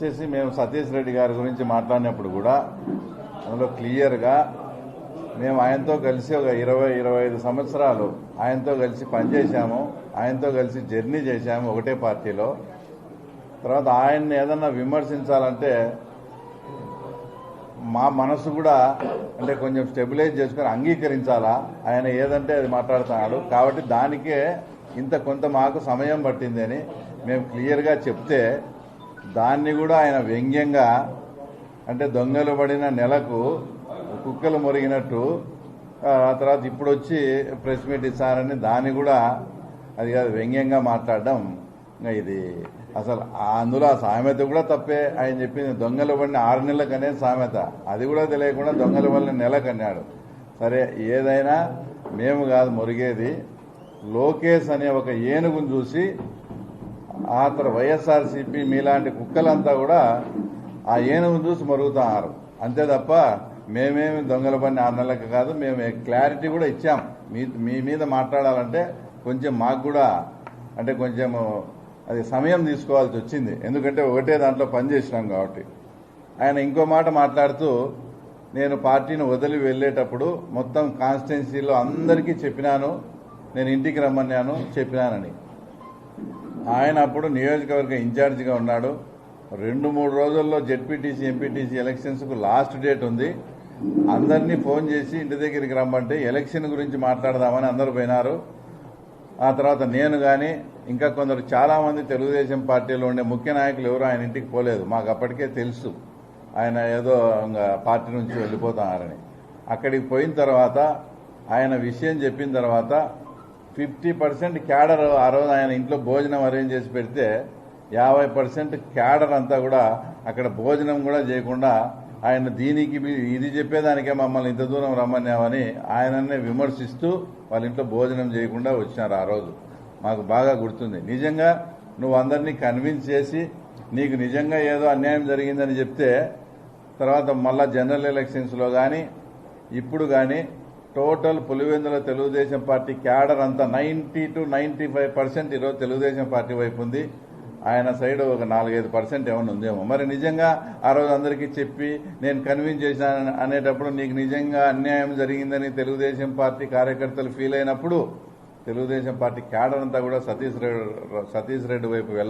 వచ్చేసి మేము సతీష్ రెడ్డి గారి గురించి మాట్లాడినప్పుడు కూడా అందులో క్లియర్గా మేము ఆయనతో కలిసి ఒక ఇరవై ఇరవై ఐదు సంవత్సరాలు ఆయనతో కలిసి పనిచేశాము. ఆయనతో కలిసి జర్నీ చేశాము ఒకటే పార్టీలో. తర్వాత ఆయన్ని ఏదన్నా విమర్శించాలంటే మా మనసు కూడా అంటే కొంచెం స్టెబిలైజ్ చేసుకొని అంగీకరించాలా? ఆయన ఏదంటే అది మాట్లాడుతున్నాడు. కాబట్టి దానికే ఇంత కొంత మాకు సమయం పట్టిందని మేము క్లియర్గా చెప్తే దాన్ని కూడా ఆయన వ్యంగ్యంగా అంటే దొంగలు పడిన నెలకు కుక్కలు మురిగినట్టు ఆ తర్వాత ఇప్పుడు వచ్చి ప్రెస్ మీట్ ఇస్తారని దాన్ని కూడా అది కాదు వ్యంగ్యంగా మాట్లాడడం ఇది. అసలు అందులో ఆ సామెత కూడా తప్పే. ఆయన చెప్పింది దొంగలు పడిన ఆరు నెలలకనే సామెత. అది కూడా తెలియకుండా దొంగల వల్ల నెలకన్నాడు. సరే ఏదైనా మేము కాదు మురిగేది. లోకేష్ అనే ఒక ఏనుగును చూసి ఆ తర్వాత వైఎస్ఆర్సీపీ మీలాంటి కుక్కలంతా కూడా ఆ ఏనుగును చూసి మరుగుతున్నారు అంతే తప్ప మేమేమి దొంగల పని ఆరు నెలలకు కాదు మేము క్లారిటీ కూడా ఇచ్చాం. మీ మీ మీద మాట్లాడాలంటే కొంచెం మాకు కూడా అంటే కొంచెం అది సమయం తీసుకోవాల్సి వచ్చింది. ఎందుకంటే ఒకటే దాంట్లో పనిచేసినాం కాబట్టి. ఆయన ఇంకో మాట మాట్లాడుతూ నేను పార్టీని వదిలి వెళ్ళేటప్పుడు మొత్తం కాన్స్టిట్యున్సీలో అందరికీ చెప్పినాను నేను ఇంటికి రమ్మన్నాను చెప్పినానని. ఆయన అప్పుడు నియోజకవర్గ ఇన్ఛార్జిగా ఉన్నాడు. రెండు మూడు రోజుల్లో జెడ్పీటీసీ ఎంపీటీసీ ఎలక్షన్స్కు లాస్ట్ డేట్ ఉంది. అందరినీ ఫోన్ చేసి ఇంటి దగ్గరికి రమ్మంటే ఎలక్షన్ గురించి మాట్లాడదామని అందరూ పోయినారు. ఆ తర్వాత నేను కానీ ఇంకా కొందరు చాలా మంది తెలుగుదేశం పార్టీలో ఉండే ముఖ్య నాయకులు ఎవరు ఆయన ఇంటికి పోలేదు. మాకు అప్పటికే తెలుసు. ఆయన ఏదో పార్టీ నుంచి వెళ్ళిపోతున్నారని. అక్కడికి పోయిన తర్వాత ఆయన విషయం చెప్పిన తర్వాత ఫిఫ్టీ పర్సెంట్ క్యాడర్ ఆ రోజు ఆయన ఇంట్లో భోజనం అరేంజ్ చేసి పెడితే యాభై పర్సెంట్ క్యాడర్ అంతా కూడా అక్కడ భోజనం కూడా చేయకుండా ఆయన దీనికి ఇది చెప్పేదానికే మమ్మల్ని ఇంత దూరం రమ్మన్నామని ఆయననే విమర్శిస్తూ వాళ్ళ ఇంట్లో భోజనం చేయకుండా వచ్చినారు ఆ రోజు. మాకు బాగా గుర్తుంది. నిజంగా నువ్వు అందరినీ కన్విన్స్ చేసి నీకు నిజంగా ఏదో అన్యాయం జరిగిందని చెప్తే తర్వాత మళ్ళా జనరల్ ఎలక్షన్స్లో కానీ ఇప్పుడు కానీ total Pulivendula Telugu Desam party cadre అంతా ninety two ninety five percent ఈరోజు తెలుగుదేశం పార్టీ వైపు ఉంది. ఆయన సైడ్ ఒక నాలుగైదు పర్సెంట్ ఏమైనా ఉందేమో. మరి నిజంగా ఆ రోజు అందరికీ చెప్పి నేను కన్విన్స్ చేశాను అనేటప్పుడు నీకు నిజంగా అన్యాయం జరిగిందని తెలుగుదేశం పార్టీ కార్యకర్తలు ఫీల్ అయినప్పుడు తెలుగుదేశం పార్టీ క్యాడర్ అంతా కూడా సతీష్ రెడ్డి సతీష్ రెడ్డి వైపు వెళ్ళ